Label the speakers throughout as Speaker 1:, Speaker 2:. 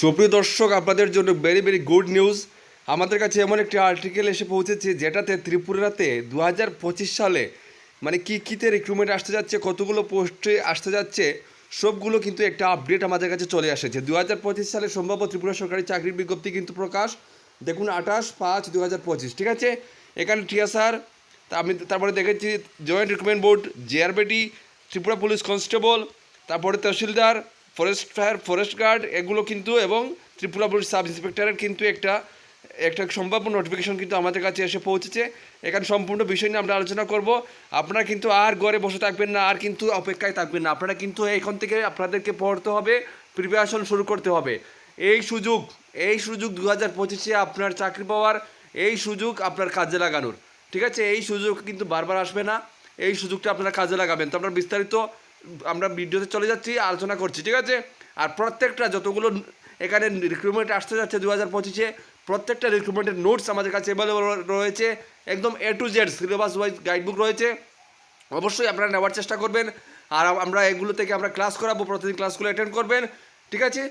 Speaker 1: সুপ্রিয় দর্শক, আপনাদের জন্য ভেরি ভেরি গুড নিউজ আমাদের কাছে এমন একটি আর্টিকেল এসে পৌঁছেছে যেটাতে ত্রিপুরাতে দু হাজার পঁচিশ সালে মানে কী কীতে রিক্রুটমেন্ট আসতে যাচ্ছে, কতগুলো পোস্টে আসতে যাচ্ছে, সবগুলো কিন্তু একটা আপডেট আমাদের কাছে চলে আসেছে। দু সালে সম্ভাব্য ত্রিপুরা সরকারি চাকরির বিজ্ঞপ্তি কিন্তু প্রকাশ। দেখুন, আঠাশ পাঁচ দু ঠিক আছে? এখানে টিএসআর আমি তারপরে দেখেছি, joint recruitment board JRBT Tripura police constable, তারপরে tehsildar forest fire forest guard এগুলো কিন্তু এবং ত্রিপুরা পুলিশ সাব ইন্সপেক্টরের কিন্তু একটা একটা সম্ভাব্য নোটিফিকেশন কিন্তু আমাদের কাছে এসে পৌঁছেছে। এখানে সম্পূর্ণ বিষয় নিয়ে আমরা আলোচনা করব। আপনারা কিন্তু আর ঘরে বসে থাকবেন না, আর কিন্তু অপেক্ষায় থাকবেন না। আপনারা কিন্তু এখান থেকে আপনাদেরকে পড়তে হবে প্রিপারেশন শুরু করতে হবে। এই সুযোগ এই সুযোগ দু হাজার পঁচিশে আপনার চাকরি পাওয়ার, এই সুযোগ আপনার কাজে লাগানোর। ঠিক আছে? এই সুযোগ কিন্তু বারবার আসবে না। এই সুযোগটা আপনারা কাজে লাগাবেন। তো আমরা বিস্তারিত আমরা ভিডিওতে চলে যাচ্ছি, আলোচনা করছি, ঠিক আছে? আর প্রত্যেকটা যতগুলো এখানে রিক্রুটমেন্ট আসতে যাচ্ছে দু হাজার পঁচিশে, প্রত্যেকটা রিক্রুটমেন্টের নোটস আমাদের কাছে অ্যাভেলেবল রয়েছে। একদম A to Z syllabus wise guidebook রয়েছে। অবশ্যই আপনারা নেওয়ার চেষ্টা করবেন। আর আমরা এগুলো থেকে আমরা ক্লাস করাবো, প্রতিদিন ক্লাসগুলো অ্যাটেন্ড করবেন, ঠিক আছে?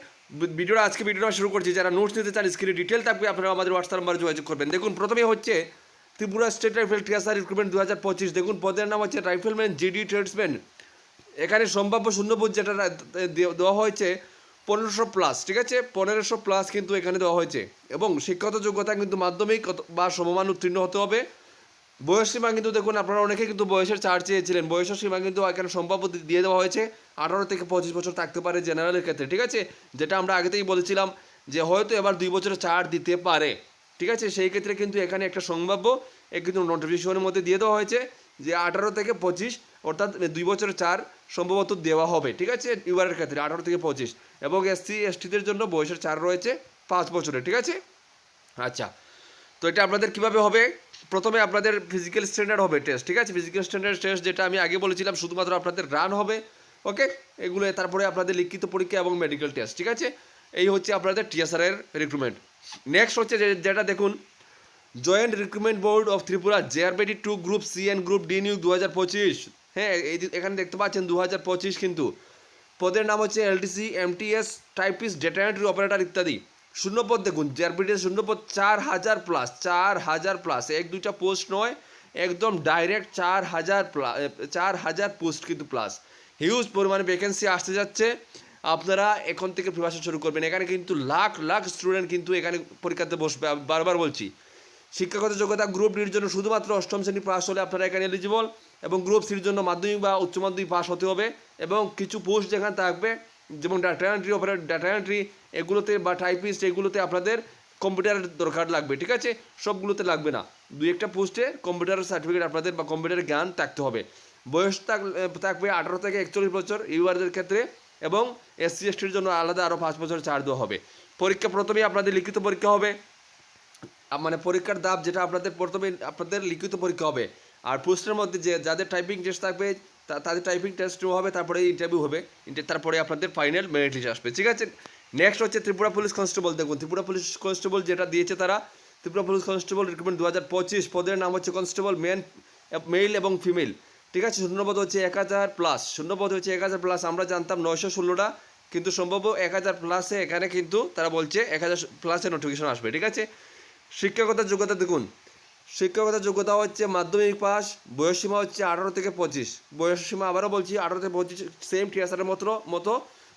Speaker 1: ভিডিওটা আজকে ভিডিওটা শুরু করছি। যারা নোটস নিতে চান স্ক্রিনে ডিটেল থাকবে, আপনারা আমাদের হোয়াটসঅ্যাপ নাম্বারে যোগাযোগ করবেন। দেখুন প্রথমে হচ্ছে ত্রিপুরা স্টেট রাইফেল টিয়াসার রিক্রুটমেন্ট দু হাজার পঁচিশ। দেখুন, পদের নাম হচ্ছে রাইফেলম্যান জিডি ট্রেডসম্যান এখানে সম্ভাব্য শূন্যবোধ যেটা দেওয়া হয়েছে পনেরোশো প্লাস ঠিক আছে? পনেরোশো প্লাস কিন্তু এখানে দেওয়া হয়েছে। এবং শিক্ষাগত যোগ্যতা কিন্তু মাধ্যমিক বা সমমান উত্তীর্ণ হতে হবে। বয়স সীমা কিন্তু দেখুন, আপনারা অনেকে কিন্তু বয়সের চার চেয়েছিলেন। বয়সের সীমা কিন্তু এখানে সম্ভাব্য দিয়ে দেওয়া হয়েছে। আঠারো থেকে পঁচিশ বছর থাকতে পারে জেনারেলের ক্ষেত্রে, ঠিক আছে? যেটা আমরা আগে থেকেই বলেছিলাম যে হয়তো এবার দুই বছরের ছাড় দিতে পারে, ঠিক আছে? সেই ক্ষেত্রে কিন্তু এখানে একটা সম্ভাব্য কিন্তু নোটিফিকেশনের মধ্যে দিয়ে দেওয়া হয়েছে যে আঠারো থেকে পঁচিশ অর্থাৎ দুই বছরের চার সম্ভবত দেওয়া হবে, ঠিক আছে? ইউআরের ক্ষেত্রে আঠারো থেকে পঁচিশ। এবং এসসি এসটিদের জন্য বয়সের চার রয়েছে পাঁচ বছরের, ঠিক আছে? আচ্ছা তো এটা আপনাদের কীভাবে হবে? প্রথমে আপনাদের ফিজিক্যাল স্ট্যান্ডার্ড হবে টেস্ট ঠিক আছে? ফিজিক্যাল স্ট্যান্ডার্ড টেস্ট যেটা আমি আগে বলেছিলাম, শুধুমাত্র আপনাদের রান হবে ওকে এগুলো তারপরে আপনাদের লিখিত পরীক্ষা এবং মেডিকেল টেস্ট ঠিক আছে? এই হচ্ছে আপনাদের টিএসআর এর রিক্রুটমেন্ট নেক্সট হচ্ছে যেটা দেখুন joint recruitment board of Tripura JRBT to group C and group D new দু হাজার পঁচিশ। হ্যাঁ এই এখানে দেখতে পাচ্ছেন দু হাজার পঁচিশ কিন্তু। পদের নাম হচ্ছে LTC, MTS, typist, data entry operator ইত্যাদি। শূন্যপদ দেখুন জেআরবিটির শূন্যপদ চার হাজার প্লাস, চার হাজার প্লাস। এক দুইটা পোস্ট নয়, একদম ডাইরেক্ট চার হাজার প্লাস চার হাজার পোস্ট কিন্তু প্লাস। হিউজ পরিমাণে ভ্যাকেন্সি আসতে যাচ্ছে। আপনারা এখন থেকে প্রিপারেশন শুরু করবেন। এখানে কিন্তু লাখ লাখ স্টুডেন্ট কিন্তু এখানে পরীক্ষাতে বসবে। বারবার বলছি শিক্ষাগত যোগ্যতা গ্রুপ ডির জন্য শুধুমাত্র অষ্টম শ্রেণি পাস হলে আপনারা এখানে এলিজিবল এবং গ্রুপ সির জন্য মাধ্যমিক বা উচ্চ মাধ্যমিক পাস হতে হবে এবং কিছু পোস্ট যেখানে থাকবে, যেমন data entry operator data entry এগুলোতে বা টাইপিস্ট এগুলোতে আপনাদের কম্পিউটারের দরকার লাগবে, ঠিক আছে? সবগুলোতে লাগবে না। দুই একটা পোস্টে কম্পিউটারের সার্টিফিকেট আপনাদের বা কম্পিউটারের জ্ঞান থাকতে হবে। বয়স থাক- থাকবে আঠারো থেকে একচল্লিশ বছর ইউআরদের ক্ষেত্রে এবং এসসি এসটির জন্য আলাদা আরও পাঁচ বছর ছাড় দেওয়া হবে। পরীক্ষা প্রথমেই আপনাদের লিখিত পরীক্ষা হবে। মানে পরীক্ষার দাব যেটা আপনাদের প্রথমে, আপনাদের লিখিত পরীক্ষা হবে। আর পোস্টের মধ্যে যে, যাদের টাইপিং টেস্ট থাকবে তাদের টাইপিং টেস্ট হবে, তারপরে ইন্টারভিউ হবে তারপরে আপনাদের ফাইনাল মেরিট লিস্ট আসবে, ঠিক আছে? নেক্সট হচ্ছে ত্রিপুরা পুলিশ কনস্টেবল দেখুন, ত্রিপুরা পুলিশ কনস্টেবল যেটা দিয়েছে তারা, ত্রিপুরা পুলিশ কনস্টেবল রিক্রুটমেন্ট দু হাজার পঁচিশ, পদের নাম হচ্ছে কনস্টেবল মেন মেল এবং ফিমেল ঠিক আছে? শূন্যপদ হচ্ছে এক হাজার প্লাস শূন্যপদ হচ্ছে এক হাজার প্লাস আমরা জানতাম নয়শো ষোলোটা, কিন্তু সম্ভব এক হাজার প্লাসে এখানে কিন্তু তারা বলছে এক হাজার প্লাসে নোটিফিকেশন আসবে, ঠিক আছে? শিক্ষাগত যোগ্যতা দেখুন। শিক্ষাগত যোগ্যতা হচ্ছে মাধ্যমিক পাস বয়সসীমা হচ্ছে আঠারো থেকে পঁচিশ। বয়সসীমা আবারও বলছি, আঠারো থেকে পঁচিশ সেম টিএসআরের মতো মতো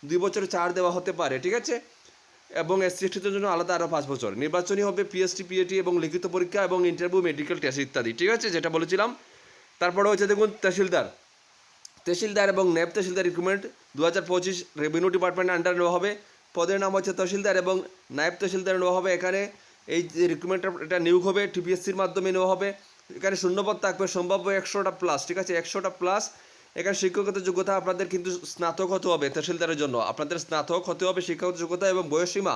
Speaker 1: দুই বছরের ছাড় দেওয়া হতে পারে, ঠিক আছে? এবং এসসি এসটিদের জন্য আলাদা আরও পাঁচ বছর। নির্বাচনী হবে পিএসটি পিএটি এবং লিখিত পরীক্ষা এবং ইন্টারভিউ মেডিকেল টেস্ট ইত্যাদি, ঠিক আছে? যেটা বলেছিলাম। তারপরে হচ্ছে দেখুন, তহসিলদার। তহসিলদার এবং ন্যাব তহসিলদার রিক্রুটমেন্ট দু হাজার পঁচিশ রেভিনিউ ডিপার্টমেন্টের আন্ডার নেওয়া হবে। পদের নাম হচ্ছে তহসিলদার এবং নায়েব তহসিলদার নেওয়া হবে এখানে। এই যে রিক্রুটমেন্টটা এটা নিয়োগ হবে টিপিএসসির মাধ্যমে নেওয়া হবে। এখানে শূন্যপদ থাকবে সম্ভাব্য একশোটা প্লাস ঠিক আছে? একশোটা প্লাস এখানে শিক্ষকতা যোগ্যতা আপনাদের কিন্তু স্নাতক হতে হবে তহসিলদারের জন্য। আপনাদের স্নাতক হতে হবে শিক্ষাগত যোগ্যতা এবং বয়সসীমা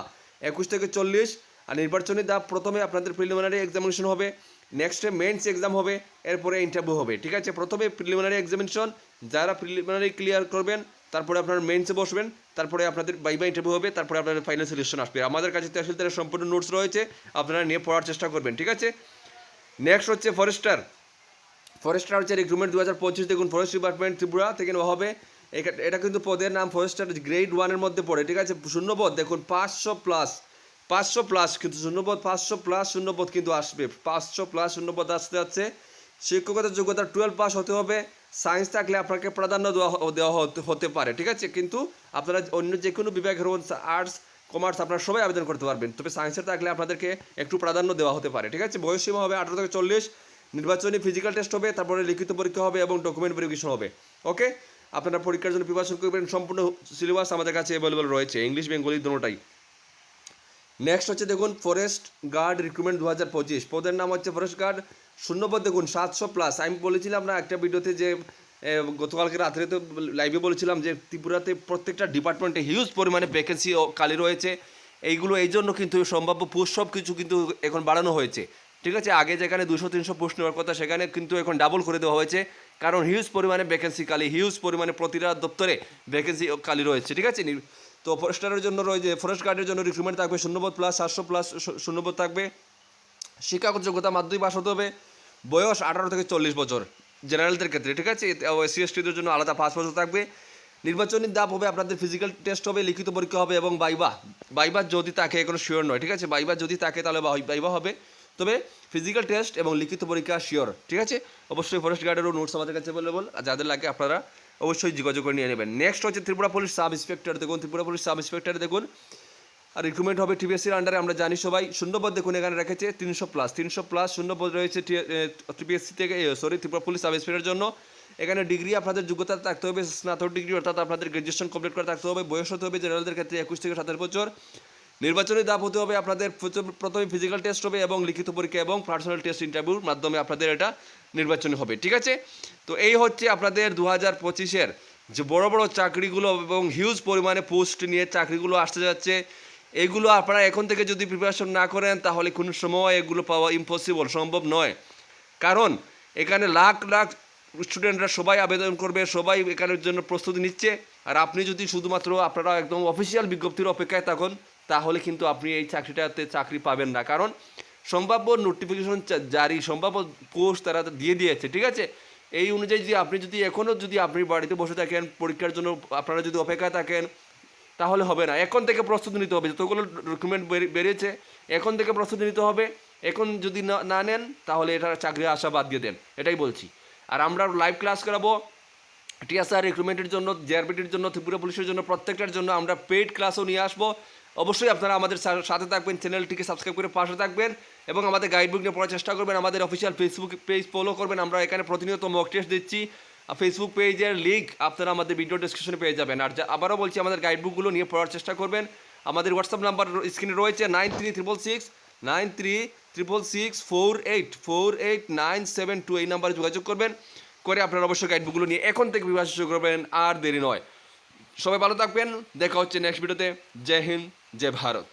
Speaker 1: একুশ থেকে চল্লিশ। আর নির্বাচনী ধাপ প্রথমে আপনাদের প্রিলিমিনারি এক্সামিনেশন হবে। নেক্সটে মেন্স এক্সাম হবে। এরপরে ইন্টারভিউ হবে, ঠিক আছে? প্রথমে প্রিলিমিনারি এক্সামিনেশন যারা প্রিলিমিনারি ক্লিয়ার করবেন তারপরে আপনার মেন্সে বসবেন, তারপরে আপনাদের বাই বাই ইন্টারভিউ হবে, তারপরে আপনাদের ফাইনাল সিলেকশন আসবে। আমাদের কাছে তো তহসিলদারের সম্পূর্ণ নোটস রয়েছে, আপনারা নিয়ে পড়ার চেষ্টা করবেন, ঠিক আছে? নেক্সট হচ্ছে ফরেস্টার ফরেস্টার হচ্ছে রিক্রুটমেন্ট দু হাজার পঁচিশ, দেখুন ফরেস্ট ডিপার্টমেন্ট ত্রিপুরা থেকে নেওয়া হবে। এটা কিন্তু পদের নাম ফরেস্টার গ্রেড ওয়ানের মধ্যে পড়ে, ঠিক আছে? শূন্যপদ দেখুন পাঁচশো প্লাস পাঁচশো প্লাস কিন্তু শূন্যপদ পাঁচশো প্লাস শূন্যপদ কিন্তু আসবে, পাঁচশো প্লাস শূন্যপদ আসতে যাচ্ছে। শিক্ষকতার যোগ্যতা টুয়েলভ পাস হতে হবে। সায়েন্স থাকলে আপনাকে প্রাধান্য দেওয়া দেওয়া হতে- পারে, ঠিক আছে? কিন্তু আপনারা অন্য যে কোনো বিভাগের হন আর্টস কমার্স আপনারা সবাই আবেদন করতে পারবেন। তবে সায়েন্সের থাকলে আপনাদেরকে একটু প্রাধান্য দেওয়া হতে পারে, ঠিক আছে? বয়স সীমা হবে আঠারো থেকে চল্লিশ, নির্বাচনী ফিজিক্যাল টেস্ট হবে, তারপরে লিখিত পরীক্ষা হবে এবং ডকুমেন্ট ভেরিফিকেশন হবে ওকে আপনারা পরীক্ষার জন্য প্রিপারেশন করবেন, সম্পূর্ণ সিলেবাস আমাদের কাছে অ্যাভেলেবল রয়েছে ইংলিশ বেঙ্গলি দুটোটাই। নেক্সট হচ্ছে দেখুন ফরেস্ট গার্ড রিক্রুটমেন্ট দু হাজার পঁচিশ। পদের নাম হচ্ছে ফরেস্ট গার্ড শূন্যপদ দেখুন, সাতশো প্লাস আমি বলেছিলাম না, একটা ভিডিওতে যে গতকালকে রাত্রে তো লাইভে বলেছিলাম যে, ত্রিপুরাতে প্রত্যেকটা ডিপার্টমেন্টে হিউজ পরিমাণে ভ্যাকেন্সি খালি রয়েছে। এইগুলো, এই জন্য কিন্তু সম্ভাব্য পোস্ট সব কিছু কিন্তু এখন বাড়ানো হয়েছে। ঠিক আছে? আগে যেখানে দুশো তিনশো পোস্ট নেওয়ার কথা, সেখানে কিন্তু এখন ডাবল করে দেওয়া হয়েছে। কারণ হিউজ পরিমাণে ভ্যাকেন্সি খালি হিউজ পরিমাণে প্রতিটা দপ্তরে ভ্যাকেন্সি খালি রয়েছে। ঠিক আছে? তো ফরেস্টারের জন্য রয়েছে ফরেস্ট গার্ডের জন্য রিক্রুটমেন্ট থাকবে, শূন্যপদ প্লাস সাতশো প্লাস শূন্যপদ থাকবে। শিক্ষাগত যোগ্যতা মাধ্যমিক পাস হতে হবে। বয়স আঠারো থেকে চল্লিশ বছর, জেনারেলদের ক্ষেত্রে, ঠিক আছে? এসসি এসটিদের জন্য আলাদা পাঁচ বছর থাকবে। নির্বাচনী দাপ হবে, আপনাদের ফিজিক্যাল টেস্ট হবে, লিখিত পরীক্ষা হবে এবং বাইবা। বাইবা যদি তাকে এখনও শিওর নয়, ঠিক আছে? বাইবা যদি তাকে, তাহলে বাই- বাইবা হবে। তবে ফিজিক্যাল টেস্ট এবং লিখিত পরীক্ষা শিওর ঠিক আছে? অবশ্যই ফরেস্ট গার্ডেরও নোটস আমাদের কাছে অ্যাভেলেবল যাদের লাগে আপনারা অবশ্যই যোগাযোগ করে নিয়ে নেবেন। নেক্সট হচ্ছে ত্রিপুরা পুলিশ সাব ইন্সপেক্টর। দেখুন, ত্রিপুরা পুলিশ সাব ইন্সপেক্টর, দেখুন। আর রিক্রুটমেন্ট হবে টিপিএসসির আন্ডারে আমরা জানি সবাই। শূন্যপদ দেখুন, এখানে রেখেছে তিনশো প্লাস তিনশো প্লাস শূন্যপদ রয়েছে টিপিএসসি থেকে সরি ত্রিপুরা পুলিশ সাব ইন্সপেক্টরের জন্য। এখানে ডিগ্রি আপনাদের যোগ্যতা থাকতে হবে, স্নাতক ডিগ্রি অর্থাৎ আপনাদের গ্রাজুয়েশন কমপ্লিট করে থাকতে হবে, বয়স হতে হবে জেনারেলদের ক্ষেত্রে একুশ থেকে সাতাশ বছর। নির্বাচনী দাপ হতে হবে আপনাদের প্রথম- ফিজিক্যাল টেস্ট হবে এবং লিখিত পরীক্ষা এবং পার্সোনাল টেস্ট ইন্টারভিউর মাধ্যমে আপনাদের এটা নির্বাচনী হবে, ঠিক আছে? তো এই হচ্ছে আপনাদের দু হাজার পঁচিশের যে বড় বড় চাকরিগুলো এবং হিউজ পরিমাণে পোস্ট নিয়ে চাকরিগুলো আসতে যাচ্ছে, এগুলো আপনারা এখন থেকে যদি প্রিপারেশন না করেন, তাহলে কোনো সময় এগুলো পাওয়া ইম্পসিবল সম্ভব নয়। কারণ এখানে লাখ লাখ স্টুডেন্টরা সবাই আবেদন করবে, সবাই এখানের জন্য প্রস্তুতি নিচ্ছে। আর আপনি যদি শুধুমাত্র আপনারা একদম অফিসিয়াল বিজ্ঞপ্তির অপেক্ষায় থাকুন তাহলে কিন্তু আপনি এই চাকরিটাতে চাকরি পাবেন না। কারণ সম্ভাব্য নোটিফিকেশন জারি, সম্ভাব্য পোস্ট তারা দিয়ে দিয়েছে, ঠিক আছে? এই অনুযায়ী যদি আপনি যদি এখনও যদি আপনি বাড়িতে বসে থাকেন, পরীক্ষার জন্য আপনারা যদি অপেক্ষায় থাকেন, তাহলে হবে না। এখন থেকে প্রস্তুতি নিতে হবে। যতগুলো ডকুমেন্ট বেরিয়েছে, এখন থেকে প্রস্তুতি নিতে হবে। এখন যদি না নেন, তাহলে এটা চাকরি আশা বাদ দিয়ে দেন। এটাই বলছি। আর আমরা লাইভ ক্লাস করাবো। টিএসআর রিক্রুটমেন্টের জন্য জেআরবিটির জন্য, ত্রিপুরা পুলিশের জন্য, প্রত্যেকটার জন্য আমরা পেইড ক্লাসও নিয়ে আসব। অবশ্যই আপনারা আমাদের সাথে থাকবেন, চ্যানেলটিকে সাবস্ক্রাইব করে পাশে থাকবেন এবং আমাদের গাইডবুক নিয়ে পড়ার চেষ্টা করবেন। আমাদের অফিসিয়াল ফেসবুক পেজ ফলো করবেন। আমরা এখানে প্রতিনিয়ত মক টেস্ট দিচ্ছি। ফেসবুক পেজের লিঙ্ক আপনারা আমাদের ভিডিও ডিসক্রিপশনে পেয়ে যাবেন। আর আবারও বলছি, আমাদের গাইডবুকগুলো নিয়ে পড়ার চেষ্টা করবেন। আমাদের হোয়াটসঅ্যাপ নাম্বার স্ক্রিনে রয়েছে nine three triple six nine three triple six four eight four eight nine seven two এই নাম্বারে যোগাযোগ করবেন। করে আপনারা অবশ্যই গাইডবুকগুলো নিয়ে এখন থেকে বিভাগ শুরু করবেন। আর দেরি নয়। সবাই ভালো থাকবেন। দেখা হচ্ছে নেক্সট ভিডিওতে জয় হিন্দ। জয় ভারত